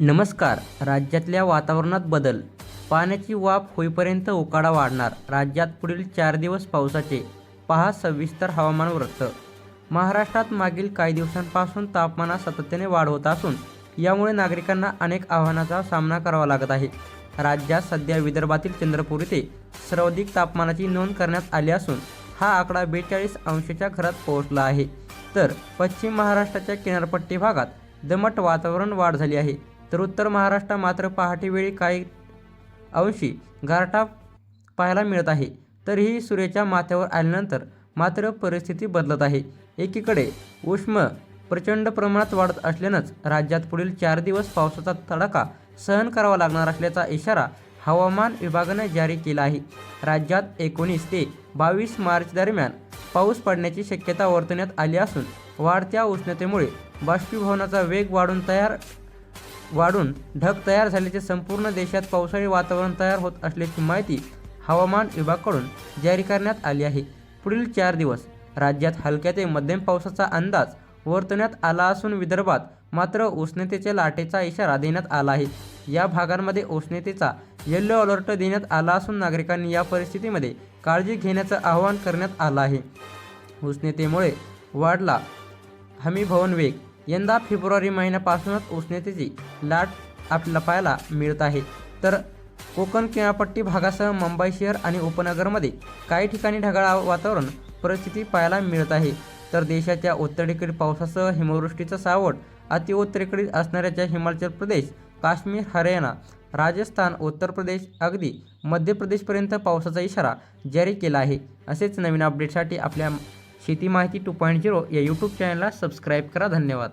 नमस्कार. राज्यातल्या वातावरणात बदल. पाण्याची वाफ होईपर्यंत उकाडा वाढणार. राज्यात पुढील चार दिवस पावसाचे. पहा सविस्तर हवामान वृत्त. महाराष्ट्रात मागील काही दिवसांपासून तापमानात सातत्याने वाढ होत असून यामुळे नागरिकांना अनेक आव्हानाचा सामना करावा लागत आहे. राज्यात सध्या विदर्भातील चंद्रपूर येथे सर्वाधिक तापमानाची नोंद करण्यात आली असून हा आकडा बेचाळीस अंशाच्या घरात पोहोचला आहे. तर पश्चिम महाराष्ट्राच्या किनारपट्टी भागात दमट वातावरण वाढ झाली आहे. तर उत्तर महाराष्ट्रात मात्र पहाटेवेळी काही अंशी गारठा पाहायला मिळत आहे. तरीही सूर्याच्या माथ्यावर आल्यानंतर मात्र परिस्थिती बदलत आहे. एकीकडे उष्म प्रचंड प्रमाणात वाढत असल्यानंच राज्यात पुढील चार दिवस पावसाचा तडाखा सहन करावा लागणार असल्याचा इशारा हवामान विभागाने जारी केला आहे. राज्यात एकोणीस ते बावीस मार्च दरम्यान पाऊस पडण्याची शक्यता वर्तवण्यात आली असून वाढत्या उष्णतेमुळे बाष्पीभवनाचा वेग वाढून तयार वाढून ढग तयार झाल्याचे संपूर्ण देशात पावसाळी वातावरण तयार होत असल्याची माहिती हवामान विभागाकडून जारी करण्यात आली आहे. पुढील चार दिवस राज्यात हलक्या ते मध्यम पावसाचा अंदाज वर्तवण्यात आला असून विदर्भात मात्र उष्णतेच्या लाटेचा इशारा देण्यात आला आहे. या भागांमध्ये उष्णतेचा येल्लो अलर्ट देण्यात आला असून नागरिकांनी या परिस्थितीमध्ये काळजी घेण्याचं आवाहन करण्यात आलं आहे. उष्णतेमुळे वाढला हमी भवन वेग यंदा फेब्रुवारी महिन्यापासूनच उष्णतेची लाट आपल्याला पाहायला मिळत आहे. तर कोकण किनारपट्टी भागासह मुंबई शहर आणि उपनगरमध्ये काही ठिकाणी ढगाळ वातावरण परिस्थिती पाहायला मिळत आहे. तर देशाच्या उत्तरेकडील पावसासह हिमवृष्टीचं सावट अतिउत्तरेकडील असणाऱ्याच्या हिमाचल प्रदेश काश्मीर हरियाणा राजस्थान उत्तर प्रदेश अगदी मध्य प्रदेशपर्यंत पावसाचा इशारा जारी केला आहे. असेच नवीन अपडेटसाठी आपल्या शेती माहिती टू पॉईंट झिरो या यूट्यूब चॅनलला सबस्क्राईब करा. धन्यवाद.